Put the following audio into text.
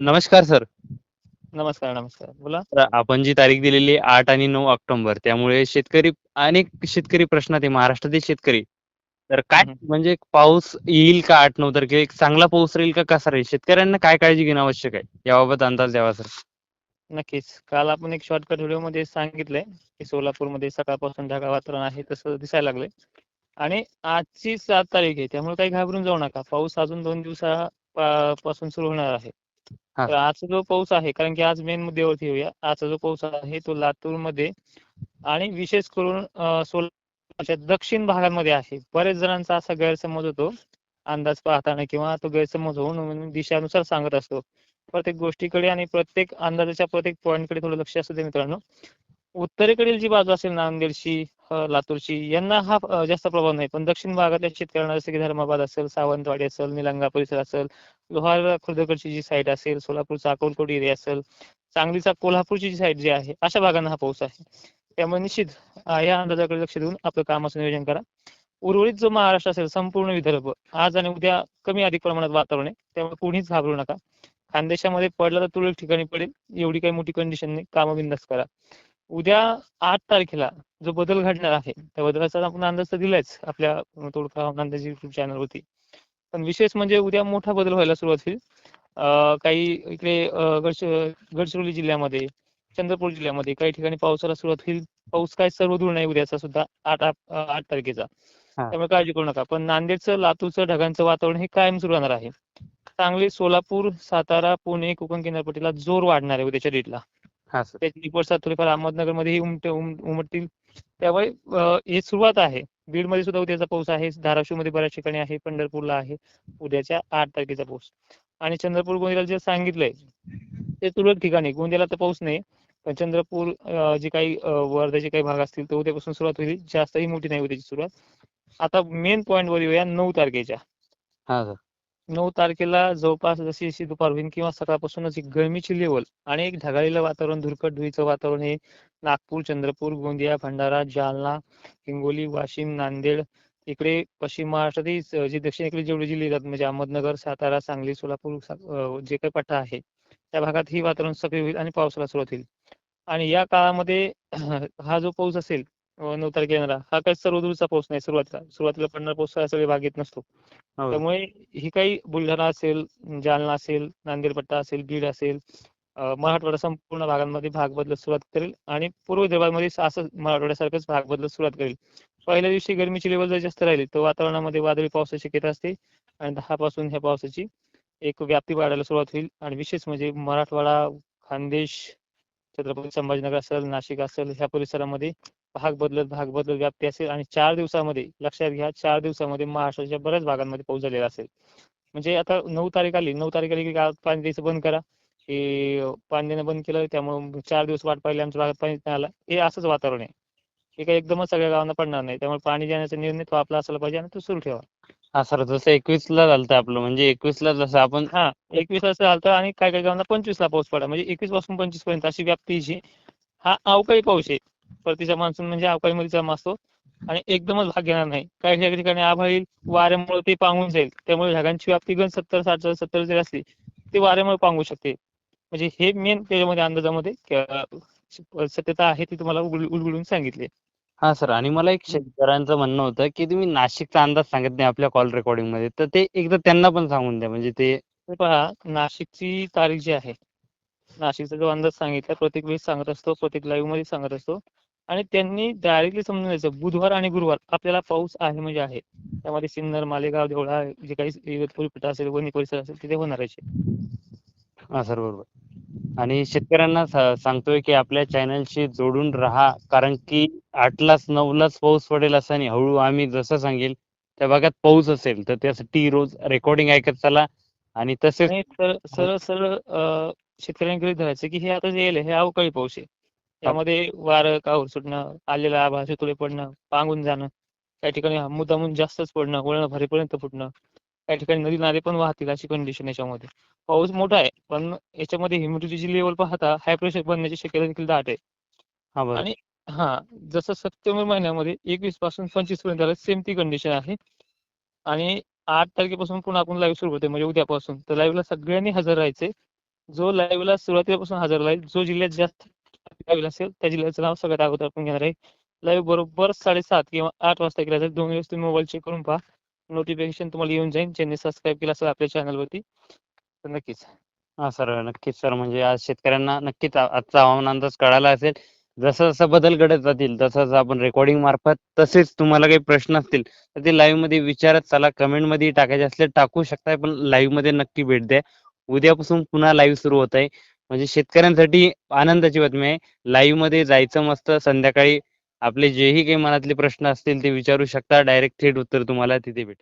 नमस्कार सर. नमस्कार, नमस्कार. बोला. तर आपण जी तारीख दिलेली आहे 8 आणि 9 ऑक्टोबर त्यामुळे शेतकरी अनेक शेतकरी प्रश्नात आहे महाराष्ट्रातील शेतकरी. तर काय. म्हणजे पाऊस येईल का 8-9 तारखेला? एक चांगला पाऊस राहील का कसा राहील? शेतकऱ्यांना काय काळजी घेणं आवश्यक आहे? याबाबत अंदाज द्यावा सर. नक्कीच. काल आपण एक शॉर्टकट व्हिडिओमध्ये सांगितलंय, की सोलापूरमध्ये सकाळपासून ढगाळ वातावरण आहे तसं दिसायला लागलंय. आणि आजची 7 तारीख आहे त्यामुळे काही घाबरून जाऊ नका. पाऊस अजून 2 दिवसा पा पासून सुरू होणार आहे. तर आजचा जो पाऊस आहे कारण की आज मेन मुद्द्यावरती येऊया. आजचा जो पाऊस आहे तो लातूरमध्ये आणि विशेष करून सोलापूरच्या दक्षिण भागामध्ये आहे. बरेच जणांचा असा गैरसमज होतो अंदाज पाहताना किंवा तो गैरसमज होऊन दिशानुसार सांगत असतो. प्रत्येक गोष्टीकडे आणि प्रत्येक अंदाजाच्या प्रत्येक पॉईंटकडे थोडं लक्ष असू दे मित्रांनो. उत्तरेकडील जी बाजू असेल नांदेडची, लातूरची यांना हा जास्त प्रभाव नाही. पण दक्षिण भागातल्या शेतकऱ्यांना जसं की धर्माबाद असेल, सावंतवाडी असेल, निलंगा परिसर असेल, लोहार खुर्दकडची जी साईड असेल, सोलापूरचा अकोलकोट एरिया असेल, सांगलीचा कोल्हापूरची जी साईड जी आहे, अशा भागांना हा पाऊस आहे. त्यामुळे निश्चित या अंदाजाकडे लक्ष देऊन आपलं कामाचं नियोजन करा. उर्वरित जो महाराष्ट्र असेल संपूर्ण विदर्भ आज आणि उद्या कमी अधिक प्रमाणात वातावरण आहे. त्यामुळे कोणीच घाबरू नका. खानदेशामध्ये पडला तर तुरळक ठिकाणी पडेल. एवढी काही मोठी कंडिशन नाही. कामबिंदास करा. उद्या आठ तारखेला जो बदल घडणार आहे, त्या बदलाचा आपण अंदाज तर दिलायच आपल्या तोडका अंदाज YouTube चॅनलवरती. पण विशेष म्हणजे उद्या मोठा बदल व्हायला सुरुवात होईल. काही इकडे गडचिरोली जिल्ह्यामध्ये, चंद्रपूर जिल्ह्यामध्ये काही ठिकाणी पावसाला सुरुवात होईल. पाऊस काय सर्वदूर नाही उद्याचा सुद्धा 8 आप 8 तारखेचा. त्यामुळे काळजी करू नका. पण नांदेडचं, लातूरचं ढगांचं वातावरण हे कायम सुरू राहणार आहे. सांगली, सोलापूर, सातारा, पुणे, कोकण किनारपट्टीला जोर वाढणार आहे उद्याच्या डेटला. हां. त्याचे रिपोर्ट्स थोडेफार अहमदनगरमध्येही उमट उम उमटतील. त्यामुळे ही सुरुवात आहे. बीडमध्ये सुद्धा उद्याचा पाऊस आहे. धाराशिवमध्ये बऱ्याच ठिकाणी आहे. पंढरपूरला आहे. उद्याच्या 8 तारखेचा पाऊस. आणि चंद्रपूर, गोंदियाला जे सांगितलंय ते तुरळक ठिकाणी. गोंदियाला तर पाऊस नाही. पण चंद्रपूर जे काही अ, वर्धाचे काही भाग असतील तर उद्यापासून सुरुवात होईल. जास्तही मोठी नाही उद्याची सुरुवात. आता मेन पॉइंटवर येऊया 9 तारखेच्या. नऊ तारखेला जवळपास जशी-जशी दुपार होईल किंवा सकाळपासूनच एक गरमीची लेवल आणि एक ढगाळीलं वातावरण, धुरकट धुळीचं वातावरण हे नागपूर, चंद्रपूर, गोंदिया, भंडारा, जालना, हिंगोली, वाशिम, नांदेड इकडे पश्चिम महाराष्ट्रातील जे दक्षिणेकडे जेवढे जिल्हे येतात म्हणजे अहमदनगर, सातारा, सांगली, सोलापूर जे काही पट्टा आहे त्या भागात ही वातावरण सक्रिय होईल आणि पावसाला सुरुवात होईल. आणि या काळामध्ये हा जो पाऊस असेल अ, 9 तारखेला येणारा हा काही सर्वदूरचा पाऊस नाही सुरुवातीला. सुरुवातीला पडणारा पाऊस हा भाग येत नसतो. हो. त्यामुळे ही काही बुलढाणा असेल, जालना असेल, नांदेड पट्टा असेल, बीड असेल, मराठवाडा संपूर्ण भागांमध्ये भाग बदलत सुरुवात करेल आणि पूर्व विदर्भामध्ये असं मराठवाड्यासारखंच भाग बदलत सुरुवात करेल. पहिल्या दिवशी गरमीची लेव्हल जर जास्त राहिली तर वातावरणामध्ये वादळी पावसाची शक्यता असते आणि 10 पासून ह्या पावसाची एक व्याप्ती वाढायला सुरुवात होईल आणि विशेष म्हणजे मराठवाडा, खानदेश, छत्रपती संभाजीनगर असेल, नाशिक असेल ह्या परिसरामध्ये भाग बदलत, भाग बदलत व्याप्ती असेल आणि 4 दिवसामध्ये लक्षात घ्या 4 दिवसामध्ये महाराष्ट्राच्या बऱ्याच भागांमध्ये पाऊस झालेला असेल. म्हणजे आता 9 तारीख आली. 9 तारीख आली की पाणी द्यायचं बंद करा. की पाणी देणं बंद केलं त्यामुळे 4 दिवस वाट पाहिली आमच्या भागात पाणीच नाही आलं. हे असंच वातावरण आहे. हे काही एकदमच सगळ्या गावांना पडणार नाही. त्यामुळे पाणी देण्याचा निर्णय तो आपला असायला पाहिजे आणि तो सुरू ठेवा. हां सर. जसं 21ला झालतं आपलं म्हणजे 21ला जसं आपण हां. 21 ला झालतं आणि काही काही गावांना 25 ला पाऊस पडला. म्हणजे 21 पासून 25 पर्यंत अशी व्याप्ती जी हा अवकाळी पाऊस आहे. परतीचा मान्सून म्हणजे अवकाळीमध्ये जमा असतो आणि एकदमच भाग घेणार नाही. काही काही ठिकाणी आभाळ येईल, वाऱ्यामुळे ते पांगून जाईल. त्यामुळे ढगांची व्याप्ती गण 70, 60, 70 जरी असली ती वाऱ्यामुळे पांगू शकते. म्हणजे हे मेन त्याच्यामध्ये अंदाजामध्ये सत्यता आहे ती तुम्हाला उलगडून सांगितली. हां सर. आणि मला एक. शेतकऱ्यांचं म्हणणं होतं, की तुम्ही नाशिकचा अंदाज सांगत नाही आपल्या कॉल रेकॉर्डिंगमध्ये. तर ते एकदा त्यांना पण सांगून द्या म्हणजे ते पहा नाशिकची तारीख जी आहे, नाशिकचा जो अंदाज सांगितला प्रत्येक वेळेस सांगत असतो, प्रत्येक लाईव्हमध्ये सांगत असतो आणि त्यांनी डायरेक्टली समजून घ्यायचं बुधवार आणि गुरुवार आपल्याला पाऊस आहे म्हणजे आहे. त्यामध्ये सिन्नर, मालेगाव, देवळा जे काही इगतपुरी पट्टा असेल, वणी परिसर असेल तिथे होणारच आहे. हां सर. बरोबर. आणि शेतकऱ्यांना सांगतोय, की आपल्या चॅनलशी जोडून राहा. कारण की 8लाच 9लाच पाऊस पडेल असं नाही. हळू आम्ही जसं सांगेल त्या भागात पाऊस असेल तर त्यासाठी रोज रेकॉर्डिंग ऐकत चला आणि तसेच सरळ सरळ गृहीत धरायचं, की हे आता जे येईल हे अवकाळी पाऊस आहे. त्यामध्ये वारं, काहूर सुटणं, आलेलं आभाळ शितोडे पडणं, पांगून जाणं, काही ठिकाणी मुद्दामून जास्तच पडणं, वळणं भरेपर्यंत फुटणं, काही ठिकाणी नदी नाले पण वाहतील अशी कंडिशन याच्यामध्ये. पाऊस मोठा आहे पण याच्यामध्ये ह्युमिडिटीची लेव्हल पाहता हाय प्रेशर बनण्याची शक्यता देखील दाट आहे. हां. आणि हां, जसं सप्टेंबर महिन्यामध्ये 21 पासून 25 पर्यंत सेम ती कंडिशन आहे. आणि 8 तारखेपासून पुन्हा आपण लाईव्ह सुरू होते म्हणजे उद्यापासून. तर लाईव्हला सगळ्यांनी हजर राहायचंय. जो लाईव्हला सुरुवातीपासून हजर राहील जो जिल्ह्यात जास्त लाईव्ह असेल त्या जिल्ह्याचं नाव सगळ्यात अगोदर आपण घेणार आहे. लाईव्ह बरोबर साडेसात किंवा आठ वाजता केला जाईल दोन वेळेस तुम्ही मोबाईल चेक करून पहा. नोटिफिकेशन तुम्हाला येऊन जाईल ज्यांनी सबस्क्राईब केलं असेल आपल्या चॅनलवरती तर नक्कीच. हा सर नक्कीच सर म्हणजे आज शेतकऱ्यांना नक्कीच आजचा हवामान अंदाज कळाला असेल. जसं जसं बदल घडत जातील तसं जसं आपण रेकॉर्डिंग मार्फत तसेच तुम्हाला काही प्रश्न असतील तर ते लाईव्हमध्ये विचारत चला कमेंटमध्ये टाकायचे असले टाकू शकताय पण लाईव्हमध्ये नक्की भेट द्या. उद्यापासून पुन्हा लाईव्ह सुरू होत आहे. म्हणजे शेतकऱ्यांसाठी आनंदाची बातमी आहे. लाईव्हमध्ये जायचं मस्त संध्याकाळी आपले जेही काही मनातले प्रश्न असतील ते विचारू शकता. डायरेक्ट थेट उत्तर तुम्हाला तिथे भेटेल.